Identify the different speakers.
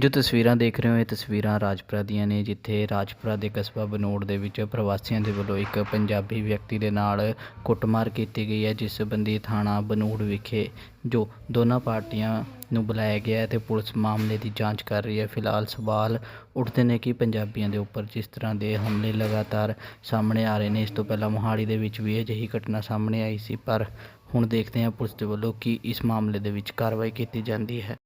Speaker 1: ਜੋ ਤਸਵੀਰਾਂ ਦੇਖ ਰਹੇ ਹੋ, ਇਹ ਤਸਵੀਰਾਂ ਰਾਜਪੁਰਾ ਦੀਆਂ ਨੇ, ਜਿੱਥੇ ਰਾਜਪੁਰਾ ਦੇ ਕਸਬਾ ਬਨੋੜ ਦੇ ਵਿੱਚ ਪ੍ਰਵਾਸੀਆਂ ਦੇ ਵੱਲੋਂ ਇੱਕ ਪੰਜਾਬੀ ਵਿਅਕਤੀ ਦੇ ਨਾਲ ਕੁੱਟਮਾਰ ਕੀਤੀ ਗਈ ਹੈ, ਜਿਸ ਸੰਬੰਧੀ ਥਾਣਾ ਬਨੋੜ ਵਿਖੇ ਜੋ ਦੋਨਾਂ ਪਾਰਟੀਆਂ ਨੂੰ ਬੁਲਾਇਆ ਗਿਆ ਹੈ ਤੇ ਪੁਲਿਸ ਮਾਮਲੇ ਦੀ ਜਾਂਚ ਕਰ ਰਹੀ ਹੈ। ਫਿਲਹਾਲ ਸਵਾਲ ਉੱਠਦੇ ਨੇ ਕਿ ਪੰਜਾਬੀਆਂ ਦੇ ਉੱਪਰ ਜਿਸ ਤਰ੍ਹਾਂ ਦੇ ਹਮਲੇ ਲਗਾਤਾਰ ਸਾਹਮਣੇ ਆ ਰਹੇ ਨੇ, ਇਸ ਤੋਂ ਪਹਿਲਾਂ ਮੋਹਾਲੀ ਦੇ ਵਿੱਚ ਵੀ ਅਜਿਹੀ ਘਟਨਾ ਸਾਹਮਣੇ ਆਈ ਸੀ, ਪਰ ਹੁਣ ਦੇਖਦੇ ਹਾਂ ਪੁਲਿਸ ਦੇ ਵੱਲੋਂ ਕੀ ਇਸ ਮਾਮਲੇ ਦੇ ਵਿੱਚ ਕਾਰਵਾਈ ਕੀਤੀ ਜਾਂਦੀ ਹੈ।